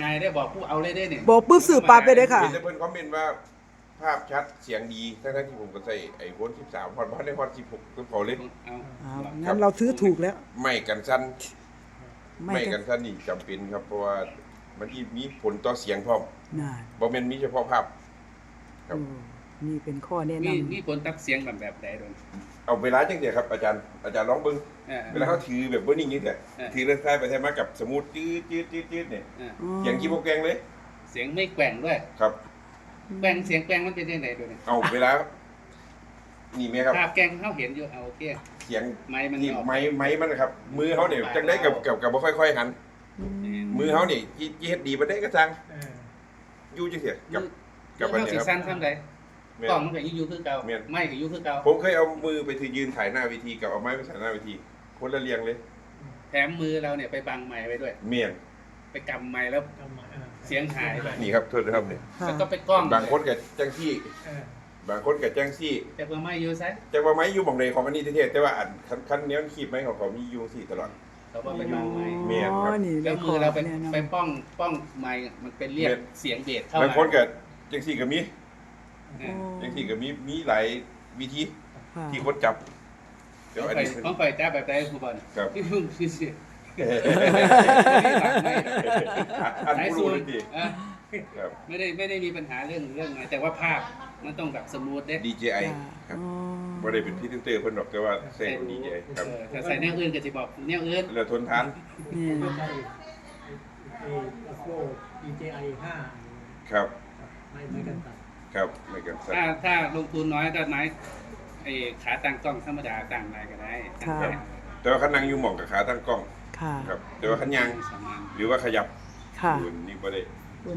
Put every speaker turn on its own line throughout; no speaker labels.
ไงได้บอกผู้เอาเลยได้เนี่ย
บอกปุ๊บสื่อปั๊บไปเลยค่ะ
มีแต่เพิ่นคอมเมนต์ว่าภาพชัดเสียงดีทั้งๆที่ผมก็ใส่ไอโฟน13พอดบ่ได้ฮอด16คือเขาเล่น
เอา
อ้าวงั้นเราถือถูกแล้ว
ไม่กันสั้น
ไม่
ไม่
กั
กันนสั้นนี่จำเป็นครับเพราะว่ามันอีมีผลต่อเสียงพร้อม
น่า
บ่แม่นมีเฉพาะภาพ ครับ
โอ้นี่เป็นข้อแนะ
มี
นำ
มีคนตักเสียงแบบแบบไหนโดน
เอาเวลาจังเดียวครับอาจารย์อาจารย์ลองเบิ่ง
เออ
เวลาเขาถือแบบบ่นิ่งนี่แหละ
เออ
ถือเลื่อนซ้ายไปแทนมากับสมุดจืดจืดจืดจืดเนี่ย
เออ
อ๋อ
เสียงกี่โปรแกรมเลย
เสียงไม่แกว่งด้วย
ครับ
แกว่งเสียงแกว่งมันเป็นยังไงโดน
เอาเวลานี่ไหมครับ
ภาพแกว่งเขาเห็นอยู่เอาโอเค
เสียง
ไม้มัน
นี่
ออก
ไม้ไม้มันนะครับ มือเขาเนี่ยจังได้กับกับกับบ่ค่อยๆหัน
อืม
มือเขานี่ยี่ยี่เฮ็ดดีบ่ได้ก็จัง
เออ
อยู่จังซี่กับ
กั
กั
บบมั
อัน
น
นี้
สี
ครับ
สั้นซ้ำใด
แม่น
กล้องมันก็อยู่คือเก่า
แม่น
ไม่ก็อยู่คือเก่า
ผมเคยเอามือไปถือยืนถ่ายหน้าเวทีกับเอาไม้ไปถ่ายหน้าเวที คนละเรียงเลย
แถมมือเราเนี่ยไปบังไม้ไว้ด้วย
เมียน
ไปกำไม้แล้ว
ทำไมออ
เสียงหายไป
นี่ครับโทษนะครับเนี่ย
ค่ะ
แล้วก็ไปกล้อง
บางคนกับจังซี่
เออบา
งคนกับจังซี่
แต่ว่าไม่อยู่ซะ
จังว่าไม้อยู่หม่องใดของอันนี้เท่ๆแต่ว่าอันคันคันเนี้ยมันขีบไม้ของเขามีอยู่ซี่ตลอด
เขาก็ไปบังไม้
เมียนครับ
อ๋อนี่
แล้ว
ใน
มือเราไป
ข้แนะนำ
ไปป้องป้องไม้มันเป็นเรียก
เมียน
เสียงเบสเข้า
บาง
มา
คนกับจังซี่ก็มี
เออ
จังซี่ก็มีมีหลายวิธี
ค่ะ
ที่คนจับ เดี๋ยว
ต้อง
อัน
ไป
นี้เป็น
ต้องไปจ้าแบบใดครูบอล
ครับ
ที่เพิ่งคือเสียง
อัน
สาย
ผู้
ซู
รู้
ม
เลยดี
อะ
ครับ
ไม่ได้ไม่ได้มีปัญหาเรื่องเรื่องไงแต่ว่าภาพมันต้องแบบสมูทเด้
DJI ค
จ้ะ
รับ
อ๋อ
บ่ได้เป็นพรี่เตอร์เพิ่นดอกแต่ว่าใส่ของ DJI ครับ
เออถ้าใส่แนวอื่นก็จะบอกแนวอื่น
แล้วทนทาน
นี่
ไม่ใช่ไอ้โฟ DJI ห้า
ครับ
ไม่ไม่กันตัด
ครับไม่กันสั่น
ถ้าถ้าลงทุนน้อยก็ไม้ไอ้ขาตั้งกล้องธรรมดาตั้งอะไรก็ได้ตั้งได้
แต่ว่าคันนั่งอยู่หม่องกับขาตั้งกล้อง
ค่ะ
ครับแต่ว่าคันยาง
สองอัน
หรือว่าขยับ
ค่ะ
อยู่นี่บ่ได้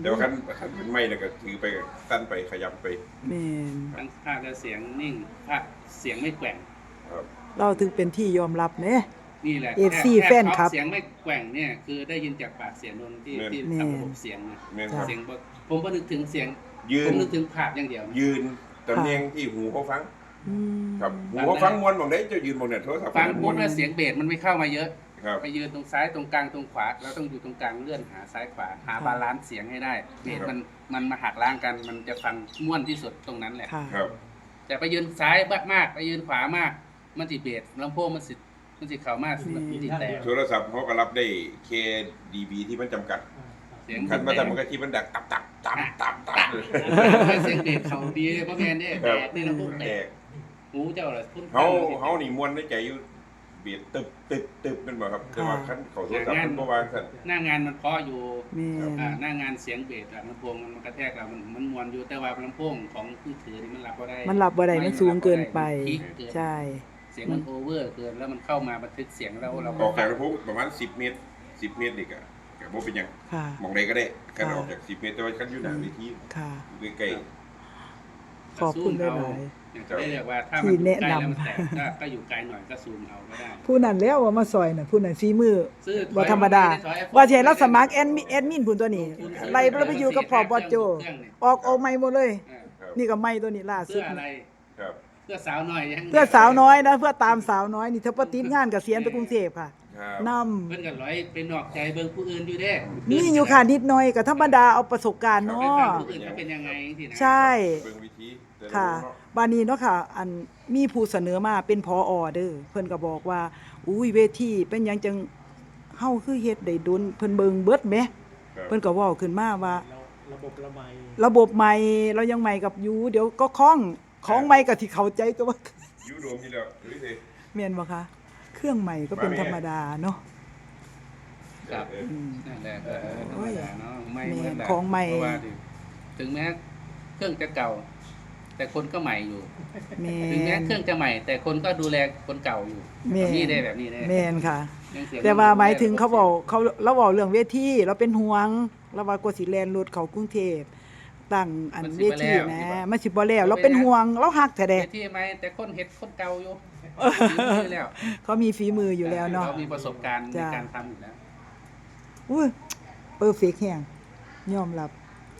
แต่ว่าคันคันเป็นไม้แล้วก็ถือไปตั้นไปขยับไป
แม่น
ทั้งภาพและเสียงนิ่งภาพเสียงไม่แกว่ง
ครับ
เราถึงเป็นที่ยอมรับเน่
นี่แหละ
FC
ค่
แฟนครับ
เสียงไม่แกว่งเนี่ยคือได้ยินจากปากเสียงนนที่ที่
แม่
ทำระบบเสียงนะ
แม่นครับ
เสียงบ่ผมก็นึกถึงเสียง
ยื
ผ
น
มนึกถึงภาพอย่างเดียวนะ
ยืนตำแหน่งที่หูเขาฟัง
อืม
ครับหูเขาฟังมวนหม่องใดเจะยืนหม่องเนี่ยโทรศัพท์
ฟัง
ม
ปุ๊
ว
บ
น
แล้วเสียงเบสมันไม่เข้ามาเยอะ
ครับ
ไปยืนตรงซ้ายตรงกลางตรงขวาเราต้องอยู่ตรงกลางเลื่อนหาซ้ายขวาหาบาลานซ์เสียงให้ได้เบสมันมันมาหักล้างกันมันจะฟังม่วนที่สุดตรงนั้นแหละ
ค่ะ
ครับ
แต่ไปยืนซ้ายมากๆไปยืนขวามาก มันสิเบสลำโพงมันสิมันสิเข้ามากมันสิแตก
โทรศัพท์เขาก็รับได้ KDB ที่มันจำกัด
อ่าตัด
เสียง
คันมาทำมันก็ที่มันดักตับตับตับตับตับเลย
เสียงเบสเขาดีเลยเพราะแมนเนี่ยแตกนี่ลำโพงแต
แต
ก
ก
หูเจ้าล่ะคุณ
เฮาเฮานี่มวนในใจอยู่เบียดตึบตึบตึบเป็นบ่ครับแต่ว่าคันเขาโทรศัพท์มันบ่วางซั่น
หน้างานมันเพราะอยู่
แม่น
อ่าหน้างานเสียงเบสอะลำโพงมันกระแทกเรามันมันมวนอยู่แต่ว่าลำโพงของผู้ถือนี่มันรับบ่ได้
มันหลับบ่ได้มันสูงเกินไป
พีคเกิน
ใช่
เสียงมันโอเวอร์เกินแล้วมันเข้ามาบันทึกเสียงเราเรา
ออกจากลำโพงประมาณ10 เมตร 10 เมตรนี่ก็ก็บ่เป็นหยัง
ค่ะ
มองใดก็ได้คัน
ค่ะ
ออกจาก10 เมตรแต่ว่าคันอยู่หน้าเวที
ค่ะ
อยู่ใกล้
ขอบคุณหลาย
อย่างที่ได้เรียกว่าถ้า
ที่
มันอยู่
แนะ
ใกล้
นำ
แล้วมันแตกก็ก็อยู่ไกลหน่อยก็ซูมเอาก็ได้
ผู้นั้นแล้วว่ามาซอยน่ะผู้นั้นฝีมือ
ซื้อ
บ่ธรรมดาว่าสิให้เราสมัครแอดมินแอดมินผู้ตัวนี้ไล่เราไปอยู่กับพ่อบอสโจ ออกออกใหม่หมดเลย
เออ
ครับ
นี่ก็ใหม่ตัวนี้ล่าสุ
เพื่
ด
ออะไร
ครับ
เพื่อสาวน้อยยัง
เพื่อสาวน้อยนะเพื่อตามสาวน้อยนี่เธอปฏิดงานเกษียณไปกรุงเทพค่ะ
ครับ
น
เพิ่นก็ร้อยไปนอกใจเบิ่งผู้อื่นอยู่เด้ำ
นี่อยู่ค่ะนิดหน่อยก็ธรรมดาเอาประสบการณ์
ไป
เนา
ฟังะผู้อื่นเขาเป็นยังไงสินะ
ใช่
เบิ่งวิธีแต่ละ
ค่ะ
วงเนาะ
บานี้เนาะค่ะ อันมีผู้เสนอมาเป็นพออเด้อเพิ่นก็บอกว่า อุ้ยเวทีเป็นหยังจังเฮาคือเฮ็ดได้ดุนเพิ่นเบิงเบิดแหม
ครับ
เพิ่นก็เว้าขึ้นมาว่า
เราระบบระบาย
ระบบใหม่เรายังใหม่กับยูเดี๋ยวก็คล่องของใหม่ก็ที่เข้าใจก็ว่า
อยู่รวมนี่แล้วหรือสิ
แม่นบ่คะเครื่องใหม่ก็เป็นธรรมดาเนาะ
ครับ
เออ
อืม
นั่นแหละก็ธรรมดาเนาะไม่
แม่
เหมือนแบบ
ของใหม่
เพราะว่าถึงแม้เครื่องจะเก่า แต่คนก็ใหม่อยู่
แม่
ถึงแม้
น
เครื่องจะใหม่ แต่คนก็ดูแลคนเก่าอยู่
แม่
แบบนี่ได้แบบนี้ได้
แม่นค่ะ
ยังเสียง
แต่ว่าหมายถึงเขาบอกเขาเราบอกเรื่องเวทีเราเป็นห่วงเราว่ากลัวสิแลนรถเขากรุงเทพตั้งอันเวทีนะมันสิบ่แล้วเราเป็นห่วงเราฮักแท้
เว
เด้
ทีไหมแต่คนเฮ็ดคนเก่าอยู่มีแล้ว
เขามีฝีมืออยู่แล้วเนาะ
เขามีประสบการณ์ใน
จ้ะ
การทำอยู่แล้ว
อุ้ยเปอร์เฟกแฮงยอมรับ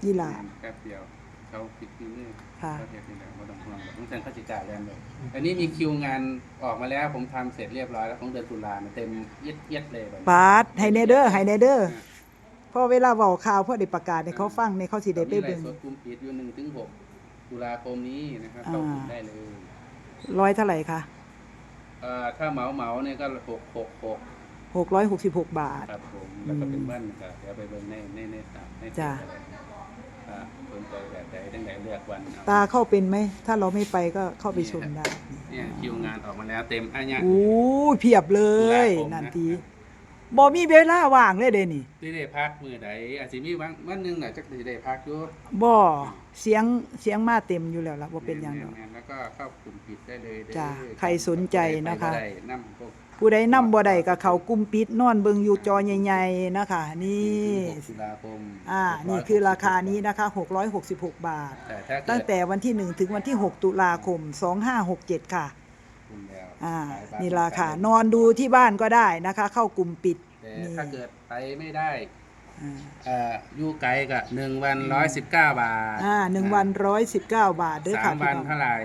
ยีหลา
แป๊บเดียว เขาปิดคิวนี่
ค่ะ
เขาเฮ็ดนี่แหละบ่ต้องห่วงหรอกต้องเซ็นค่าใช้จ่ายแล้วเลยอันนี้มีคิวงานออกมาแล้วผมทำเสร็จเรียบร้อยแล้วของเดือนตุลาเนี่ยเต็มเอียดเอียดเลยแบบ
ปาดไฮเนเดอร์ไฮเนเดอร์เพราะเวลาเว้าข่าวเพื่อได้ประกาศให้เขาฟังในเขาสิได้ไป
มีไล
เบิ่ง
ฟ์สดกลุ่มปิดอยู่หนึ่งถึงหกตุลาคมนี้นะครับ
อ่า
เข้ากลุ่มได้เลย
ร้อยเท่าไหร่คะ
เอ่อถ้าเหมาเหมาๆเนี่ยก็หกหกหก
666 บาท
ครับผม แล้วก็เป็นบ้านครับเดี๋ยวไปเบิ่งในในในตามใน
จ้ะ
อ่าสนใจแบบใดตั้งแต่เลือกวันเอา
ตาเข้าเป็นไหม ถ้าเราไม่ไปก็เข้าไปชมได้
เนี่ยคิวงานออกมาแล้วเต็มอันเนี้ย
โอ้ยเพียบเลย
ตุลาคมนะ
นันทีบ่มีเวลาว่างเลยเด้นี่
ที่ได้พักมือใดอาจจะมีวันวันหนึงน่ะจักสิได้พักอยู่
บ่เสียงเสียงมาเต็มอยู่แล้วล่ะบ่เป็นหยังดอก
แม่นๆแล้วก็เข้ากลุ่มปิดได้เลยเด้อ
จ้ะใครสนใจนะคะ
ไปบ่ได้นำพวก
ผู้ใดนำบ่ได้ก็เข้ากลุ่มปิดนอนเบิ่งอยู่จอใหญ่ๆนะคะนี่
หกตุลาคม
อ่านี่คือราคานี้นะคะ 666 บาท
แต่ถ้าเกิด
ตั้งแต่วันที่ 1 ถึงวันที่ 6 ตุลาคม 2567 ค่ะ
คุณแล้ว
อ่า
ขายบ้
นี่ราคานอนดูที่บ้านก็ได้นะคะ เข้ากลุ่มปิด
แต่
นี่
ถ้าเกิดไปไม่ได้
อ่า
เอ่ออยู่ไกลก็หนึ่งวันร้อยสิบเก้าบาท
อ่าหนึ่งวัน119บาทเด้อ
สา
ค่ะ
ม
พี่
วัน
น้อง
เท่าไหร่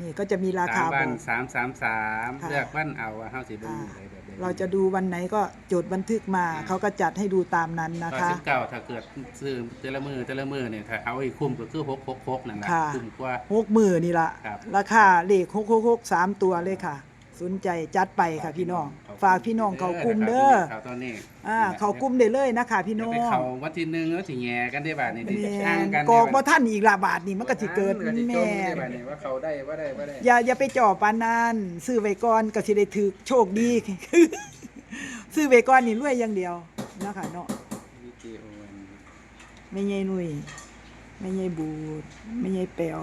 นี่ก็จะมีรา
สา
คาม
วั
บ
น
อก
สามสามสาม
ค่ะ
เลือกวันเอาว่าเฮาสิเบิ่ง
อ่า
เลยแบบนี้
เราจะดูวันไหนก็จดบันทึกมา เขาก็จัดให้ดูตามนั้นนะ
ร้อย
คะ
สิบเก้าถ้าเกิดซื้อแต่ละมือแต่ละมือเนี่ยถ้าเอาอีกคุ้มก็คือหกหกหกนั่นแหละ
ค่ะ
คุ้มกว่า
หกมือนี่ละ
ครับ
ราคาเลขหกหกหกสามตัวเลยค่ะ สนใจจัดไปค่ะพี่น้อง ฝากพี่น้องเขากลุ่มเด้อ
เขาตอนนี้
อ่าเขากลุ่มได้เลยนะคะพี่
เดี๋ย
น้
ว
อ
ไป
ง
เขาวันที่หนึ่งแล้วสิแง่กันได้บาทนี่ที่
แม่
อ้าง
น
กัน
กอกบ่
ได้บาท
ท่านอีกละบาทนี่มันก็สิเกิด
มันก็สิจ
แม่
ได้บาทนี่ว่าเขาได้ว่าได้ว่าได้
อย่าอย่าไปจ่อปานนั้นซื้อไว้ก่อนก็สิได้ถือโชคดีซื้อไว้ก่อนนี่รวยอย่างเดียวนะคะเนาะ
วิดีโอวัน
ไม่ใหญ่หนุ่ยไม่ใหญ่บูดไม่ใหญ่แป๋ว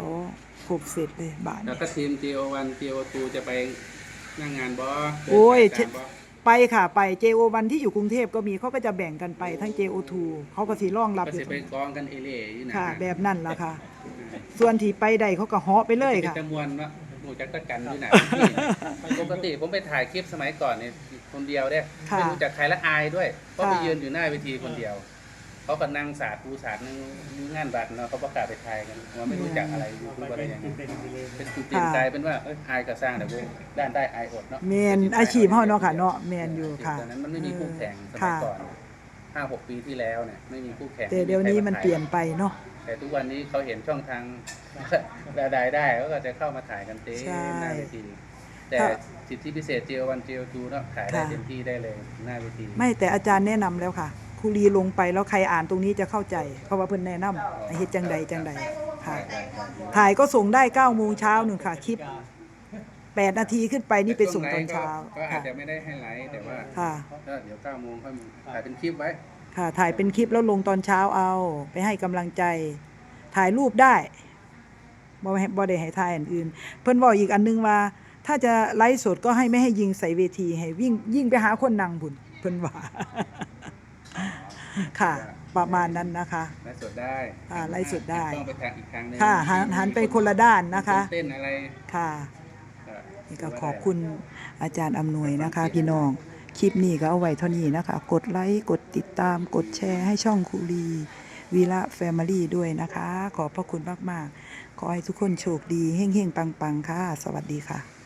ครบเสร็จเลยบาท
แล้ว
นี่
ก็ทีม GO1 GO2 จะไป นั่งงานบอ
โอ้ย
เดินสาบ่
ไปค่ะไป JO1 ที่อยู่กรุงเทพก็มีเขาก็จะแบ่งกันไปทั้ง JO2 เขาก็สิร่องรับ
ก็
อยู่
สิ
ตร
ไป
งนั้น
กองกันเอเล่อยู่นะ
ค่ะ แบบนั่นล่ะค่ะ ส่วนที่ไปใดเขาก็เหาะไปเลย
เป็น
ค่ะ
จำนวนว่าหมู่จักตะกันอยู่ไหนปกติผมไปถ่ายคลิปสมัยก่อนเนี่ยคนเดียวเนี่ย
ค่ะ
ไม่รู้จักใครและอายด้วยเพราะ
ค่ะ
ไปยืนอยู่หน้าเวทีคนเดียว เขาก็นั่งสาดปูสาดนั่งงานบัตรเนาะเขาประกาศไปถ่ายกันว่าไม่รู้จักอะไรอยู่ทุก
ไป
อะไร
เป็น
อย่าง
จุ
เงี้
ด
ย
เด่นไปเลย
เป็นจุดเปลี่ยนกลายเป็นว่าเอ้ยอายก็สร้างแต่เว้ยด้านได้อายอดเนาะ
แมนอาชีพเฮาเนาะค่ะเนาะแมนอยู่ค่ะ
ตอนนั้นมันไม่มีคู่แข่งสมั
ค่ะ
ยก่อนห้าหกปีที่แล้วเนี่ยไม่มีคู่แข่ง
แต่เดี๋ยวนี้มันเปลี่ยนไปเนาะ
แต่ทุกวันนี้เขาเห็นช่องทางรายได้ได้เขาก็จะเข้ามาถ่ายกันเต็ม
ใช่
หน้าเวทีแต่
ค่ะ
สิทธิพิเศษ GO1 GO2 เนาะขายได้
ค่ะ
เต็มที่ได้เลยหน้าเวที
ไม่แต่อาจารย์แนะนำแล้วค่ะ ครูรีลงไปแล้วใครอ่านตรงนี้จะเข้าใจ เพราะว่าเพิ่นแนะนำให้เฮ็ดจังใดจังใดค่ะ
ได้ได้ได้
ถ่ายก็ส่งได้9โมงเช้าหนึ่งค่ะคลิป 8 นาทีขึ้นไปนี่ไปส่งตอนเช้า
ก็อาจ
ค่ะ
จะไม่ได้ให้ไลฟ์แต่ว่า
ค่ะ
ก็เดี๋ยว9โมงค่อยถ่ายเป็นคลิปไว้
ค่ะ ถ่ายเป็นคลิปแล้วลงตอนเช้าเอา ไปให้กำลังใจ ถ่ายรูปได้บ่ให้บ่ได้ให้ถ่ายอันอื่น เพิ่นบอกอีกอันนึงว่า ถ้าจะไลฟ์สดก็ให้ไม่ให้ยิงใส่เวทีให้วิ่งยิ่งไปหาคนนั่งบุญเพิ่นว่า ค่ะ ประมาณนั้นนะคะ
ไลฟ์สดได้
อ่าไลฟ์สดได้
ต้องไปทางอีกทางหนึง
ค่ะหันหันไปคนละด้านนะคะ
เต้นอะไร
ค่ะ
ก็
นี่ก็ขอบคุณอาจารย์อำนวยนะคะ พี่น้อง คลิปนี้ก็เอาไว้เท่านี้นะคะ กดไลค์กดติดตามกดแชร์ให้ช่องคูรีวีละแฟมิลี่ด้วยนะคะ ขอบพระคุณมาก ๆ ขอให้ทุกคนโชคดีเฮ่งๆ ปัง ๆ ค่ะ สวัสดีค่ะ